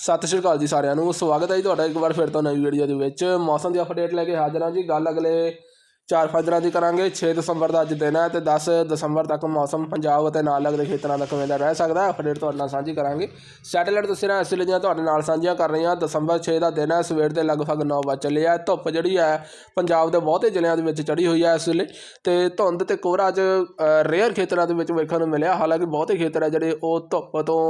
ਸਤਿ ਸ਼੍ਰੀ ਅਕਾਲ ਜੀ ਸਾਰਿਆਂ ਨੂੰ, ਸਵਾਗਤ ਹੈ ਜੀ ਤੁਹਾਡਾ ਇੱਕ ਵਾਰ ਫਿਰ ਤੋਂ ਨਵੀਂ ਵੀਡੀਓ ਦੇ ਵਿੱਚ। ਮੌਸਮ ਦੀ ਅਪਡੇਟ ਲੈ ਕੇ ਹਾਜ਼ਰ ਹਾਂ ਜੀ। ਗੱਲ ਅਗਲੇ 4-5 ਦਿਨਾਂ ਦੀ ਕਰਾਂਗੇ 6 ਦਸੰਬਰ ਦਾ ਅੱਜ ਦਿਨ ਹੈ ਤੇ 10 ਦਸੰਬਰ ਤੱਕ ਮੌਸਮ ਪੰਜਾਬ ਅਤੇ ਨਾਲ ਲੱਗਦੇ ਖੇਤਰਾਂ ਦਾ ਕਿਵੇਂ ਦਾ ਰਹਿ ਸਕਦਾ ਹੈ। ਅਪਡੇਟ ਤੁਹਾਡੇ ਨਾਲ ਸਾਂਝੀ ਕਰਾਂਗੇ। ਸੈਟੇਲਾਈਟ ਤਸਵੀਰਾਂ ਇਸ ਲਈ ਤੁਹਾਡੇ ਨਾਲ ਸਾਂਝੀਆਂ ਕਰ ਰਹੀਆਂ। ਦਸੰਬਰ 6 ਦਾ ਦਿਨ ਹੈ, ਸਵੇਰ ਦੇ ਲਗਭਗ 9 ਵਜੇ ਚੱਲੇ ਆ। ਧੁੱਪ ਜਿਹੜੀ ਹੈ, ਪੰਜਾਬ ਦੇ ਬਹੁਤੇ ਜ਼ਿਲ੍ਹਿਆਂ ਦੇ ਵਿੱਚ ਚੜੀ ਹੋਈ ਹੈ ਇਸ ਵੇਲੇ ਤੇ ਧੁੰਦ ਤੇ ਕੋਹਰਾ ਅੱਜ ਰੇਅਰ ਖੇਤਰਾਂ ਦੇ ਵਿੱਚ ਵੇਖਣ ਨੂੰ ਮਿਲਿਆ। ਹਾਲਾਂਕਿ ਬਹੁਤੇ ਖੇਤਰ ਹੈ ਜਿਹੜੇ ਉਹ ਧੁੱਪ ਤੋਂ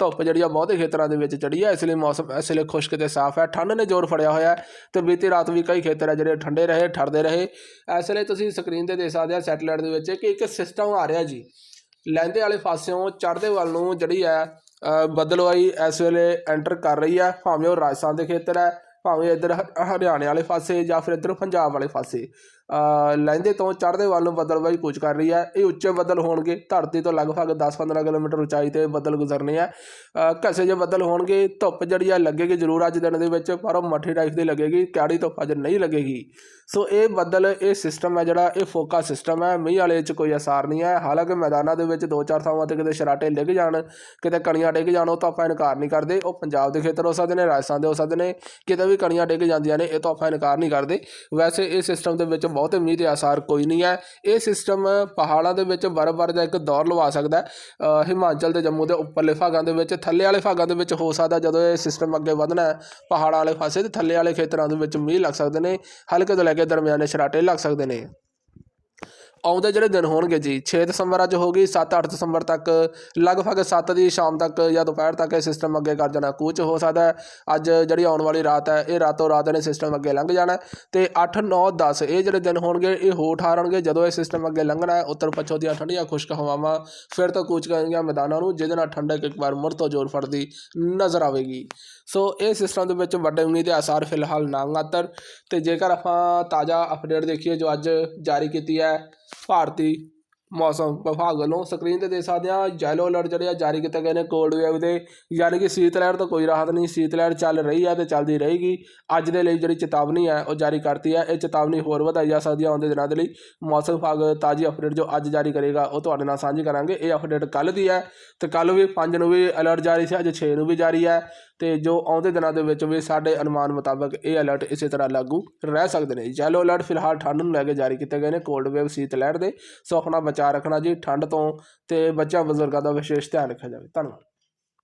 ਧੁੱਪ ਜਿਹੜੀ ਆ, ਬਹੁਤੇ ਖੇਤਰਾਂ ਦੇ ਵਿੱਚ ਚੜੀ ਹੈ। ਇਸ ਲਈ ਮੌਸਮ ਇਸ ਵੇਲੇ ਖੁਸ਼ਕ ਤੇ ਸਾਫ਼ ਹੈ। ਠੰਡ ਨੇ ਜ਼ੋਰ ਫੜਿਆ ਹੋਇਆ ਹੈ ਤੇ ਬੀਤੀ ਰਾਤ ਵੀ ਕਈ ਖੇਤਰ ਹੈ ਜਿਹੜੇ ਠੰਡੇ ਰਹੇ, ਠਰਦੇ ਰਹੇ। ਇਸ ਵੇਲੇ ਤੁਸੀਂ ਸਕਰੀਨ ਤੇ ਦੇਖ ਸਕਦੇ ਆ ਸੈਟੇਲਾਈਟ ਦੇ ਵਿੱਚ ਕਿ ਇੱਕ ਸਿਸਟਮ ਆ ਰਿਹਾ ਜੀ। ਲਹਿੰਦੇ ਵਾਲੇ ਪਾਸਿਓਂ ਚੜ੍ਹਦੇ ਵੱਲ ਨੂੰ ਜਿਹੜੀ ਹੈ ਬਦਲਵਾਈ ਇਸ ਵੇਲੇ ਐਂਟਰ ਕਰ ਰਹੀ ਹੈ। ਭਾਵੇਂ ਉਹ ਰਾਜਸਥਾਨ ਦੇ ਖੇਤਰ ਹੈ, ਭਾਵੇਂ ਇੱਧਰ ਹ- ਹਰਿਆਣੇ ਵਾਲੇ ਪਾਸੇ ਜਾਂ ਫਿਰ ਇੱਧਰ ਪੰਜਾਬ ਵਾਲੇ ਪਾਸੇ। ਲਹਿੰਦੇ ਤੋਂ ਚੜ੍ਹਦੇ ਵੱਲ ਨੂੰ ਬੱਦਲਵਾਈ ਕੂਚ ਕਰ ਰਹੀ ਹੈ। ਇਹ ਉੱਚੇ ਬੱਦਲ ਹੋਣਗੇ, ਧਰਤੀ ਤੋਂ ਲਗਭਗ 10-15 ਕਿਲੋਮੀਟਰ ਉਚਾਈ ਤੇ ਬੱਦਲ ਗੁਜ਼ਰਨੇ ਆ। ਘਸੇ ਜੇ ਬੱਦਲ ਹੋਣਗੇ, ਧੁੱਪ ਜਿਹੜੀ ਆ ਲੱਗੇਗੀ ਜ਼ਰੂਰ ਅੱਜ ਦਿਨ ਦੇ ਵਿੱਚ, ਪਰ ਉਹ ਮੱਠੀ ਟਾਈਪ ਦੀ ਲੱਗੇਗੀ ਕਿਆੜੀ ਧੁੱਪ ਅੱਜ ਨਹੀਂ ਲੱਗੇਗੀ। ਸੋ ਇਹ ਬੱਦਲ, ਇਹ ਸਿਸਟਮ ਹੈ ਜਿਹੜਾ, ਇਹ ਫੋਕਾ ਸਿਸਟਮ ਹੈ ਮੀਂਹ ਵਾਲੇ 'ਚ ਕੋਈ ਅਸਾਰ ਨਹੀਂ ਹੈ ਹਾਲਾਂਕਿ ਮੈਦਾਨਾਂ ਦੇ ਵਿੱਚ ਦੋ ਚਾਰ ਥਾਵਾਂ ਤੇ ਕਿਤੇ ਸ਼ਰਾਟੇ ਡਿੱਗ ਜਾਣ, ਕਿਤੇ ਕਣੀਆਂ ਡਿੱਗ ਜਾਣ, ਉਹ ਤਾਂ ਆਪਾਂ ਇਨਕਾਰ ਨਹੀਂ ਕਰਦੇ। ਉਹ ਪੰਜਾਬ ਦੇ ਖੇਤਰ ਹੋ ਸਕਦੇ ਨੇ, ਰਾਜਸਥਾਨ ਦੇ ਹੋ ਸਕਦੇ ਨੇ, ਕਿਤੇ ਵੀ ਕਣੀਆਂ ਡਿੱਗ ਜਾਂਦੀਆਂ ਨੇ, ਇਹ ਤਾਂ ਆਪਾਂ ਇਨਕਾਰ ਨਹੀਂ ਕਰਦੇ। ਵੈਸੇ ਇਹ ਸਿਸਟਮ ਦੇ ਵਿੱਚ ਬਹੁਤੇ ਮੀਂਹ ਦੇ ਆਸਾਰ ਕੋਈ ਨਹੀਂ ਹੈ। ਇਹ ਸਿਸਟਮ ਪਹਾੜਾਂ ਦੇ ਵਿੱਚ ਬਰਫ਼ ਦਾ ਇੱਕ ਦੌਰ ਲਵਾ ਸਕਦਾ ਹਿਮਾਚਲ ਤੇ ਜੰਮੂ ਦੇ ਉੱਪਰਲੇ ਭਾਗਾਂ ਦੇ ਵਿੱਚ, ਥੱਲੇ ਵਾਲੇ ਭਾਗਾਂ ਦੇ ਵਿੱਚ ਹੋ ਸਕਦਾ ਜਦੋਂ ਇਹ ਸਿਸਟਮ ਅੱਗੇ ਵਧਣਾ ਹੈ, ਪਹਾੜਾਂ ਵਾਲੇ ਪਾਸੇ ਤੇ ਥੱਲੇ ਵਾਲੇ ਖੇਤਰਾਂ ਦੇ ਵਿੱਚ ਮੀਂਹ ਲੱਗ ਸਕਦੇ ਨੇ, ਹਲਕੇ ਤੋਂ ਲੈ ਕੇ ਦਰਮਿਆਨੇ ਛਰਾਟੇ ਲੱਗ ਸਕਦੇ ਨੇ। ਆਉਂਦੇ ਜਿਹੜੇ ਦਿਨ ਹੋਣਗੇ ਜੀ 6 ਦਸੰਬਰ ਅੱਜ ਹੋ ਗਈ 7-8 ਦਸੰਬਰ ਤੱਕ, ਲਗਭਗ 7 ਦੀ ਸ਼ਾਮ ਤੱਕ ਜਾਂ ਦੁਪਹਿਰ ਤੱਕ ਇਹ ਸਿਸਟਮ ਅੱਗੇ ਕਰ ਜਾਣਾ। ਕੂਚ ਹੋ ਸਕਦਾ ਹੈ, ਅੱਜ ਜਿਹੜੀ ਆਉਣ ਵਾਲੀ ਰਾਤ ਹੈ, ਇਹ ਰਾਤੋਂ ਰਾਤ ਇਹਨੇ ਸਿਸਟਮ ਅੱਗੇ ਲੰਘ ਜਾਣਾ ਹੈ। ਤੇ 8 9 10 ਇਹ ਜਿਹੜੇ ਦਿਨ ਹੋਣਗੇ, ਇਹ ਹੋ ਠਾਰਨਗੇ ਜਦੋਂ ਇਹ ਸਿਸਟਮ ਅੱਗੇ ਲੰਘਣਾ ਹੈ, ਉੱਤਰ ਪੱਛਮ ਦੀਆਂ ਠੰਡੀਆਂ ਖੁਸ਼ਕ ਹਵਾਵਾਂ, ਫਿਰ ਤੋਂ ਕੂਚ ਕਰਨਗੀਆਂ ਮੈਦਾਨਾਂ ਨੂੰ, ਜਿਹਦੇ ਨਾਲ ਠੰਡਕ ਇੱਕ ਵਾਰ ਮੁੜ ਤੋਂ ਜ਼ੋਰ ਫੜਦੀ ਨਜ਼ਰ ਆਵੇਗੀ। ਸੋ ਇਹ ਸਿਸਟਮ ਦੇ ਵਿੱਚ ਵੱਡੇ ਮੀਂਹ ਦੇ ਆਸਾਰ ਫਿਲਹਾਲ ਨਾ ਮਾਤਰ ਤੇ ਜੇਕਰ ਆਪਾਂ ਤਾਜ਼ਾ ਅਪਡੇਟ ਦੇਖੀਏ ਜੋ ਅੱਜ ਜਾਰੀ ਕੀਤੀ ਹੈ ਭਾਰਤੀ ਮੌਸਮ ਵਿਭਾਗ ਵੱਲੋਂ ਸਕਰੀਨ ਤੇ ਦੇਖ ਸਕਦੇ ਹਾਂ ਯੈਲੋ ਅਲਰਟ ਜਿਹੜੇ ਆ ਜਾਰੀ ਕੀਤੇ ਗਏ ਨੇ ਕੋਲਡ ਵੇਵ ਦੇ, ਯਾਨੀ ਕਿ ਸ਼ੀਤ ਲਹਿਰ ਤੋਂ ਕੋਈ ਰਾਹਤ ਨਹੀਂ, ਸ਼ੀਤ ਲਹਿਰ ਚੱਲ ਰਹੀ ਹੈ ਤੇ ਚੱਲਦੀ ਰਹੇਗੀ। ਅੱਜ ਦੇ ਲਈ ਜਿਹੜੀ ਚੇਤਾਵਨੀ ਹੈ ਉਹ ਜਾਰੀ ਕਰਤੀ ਹੈ ਇਹ ਚੇਤਾਵਨੀ ਹੋਰ ਵਧਾਈ ਜਾ ਸਕਦੀ ਹੈ ਆਉਂਦੇ ਦਿਨਾਂ ਦੇ ਲਈ। ਮੌਸਮ ਵਿਭਾਗ ਤਾਜ਼ੀ ਅਪਡੇਟ ਜੋ ਅੱਜ ਜਾਰੀ ਕਰੇਗਾ, ਉਹ ਤੁਹਾਡੇ ਨਾਲ ਸਾਂਝੀ ਕਰਾਂਗੇ। ਇਹ ਅਪਡੇਟ ਕੱਲ ਦੀ ਹੈ ਤੇ ਕੱਲ ਵੀ 5 ਨੂੰ ਵੀ ਅਲਰਟ ਜਾਰੀ ਸੀ, ਅੱਜ 6 ਨੂੰ ਵੀ ਜਾਰੀ ਹੈ ਤੇ ਜੋ ਆਉਂਦੇ ਦਿਨਾਂ ਦੇ ਵਿੱਚ ਵੀ ਸਾਡੇ ਅਨੁਮਾਨ ਮੁਤਾਬਕ ਇਹ ਅਲਰਟ ਇਸੇ ਤਰ੍ਹਾਂ ਲਾਗੂ ਰਹਿ ਸਕਦੇ ਨੇ। ਯੈਲੋ ਅਲਰਟ ਫਿਲਹਾਲ ਠੰਡ ਨੂੰ ਲੈ ਕੇ ਜਾਰੀ ਕੀਤੇ ਗਏ ਨੇ ਕੋਲਡ ਵੇਵ ਸ਼ੀਤ ਲਹਿਰ ਦੇ, ਸੋ ਆਪਣਾ ਬਚਾਅ ਰੱਖਣਾ ਜੀ, ਠੰਡ ਤੋਂ ਤੇ ਬੱਚਿਆਂ, ਬਜ਼ੁਰਗਾਂ ਦਾ ਵਿਸ਼ੇਸ਼ ਧਿਆਨ ਰੱਖਿਆ ਜਾਵੇ। ਧੰਨਵਾਦ।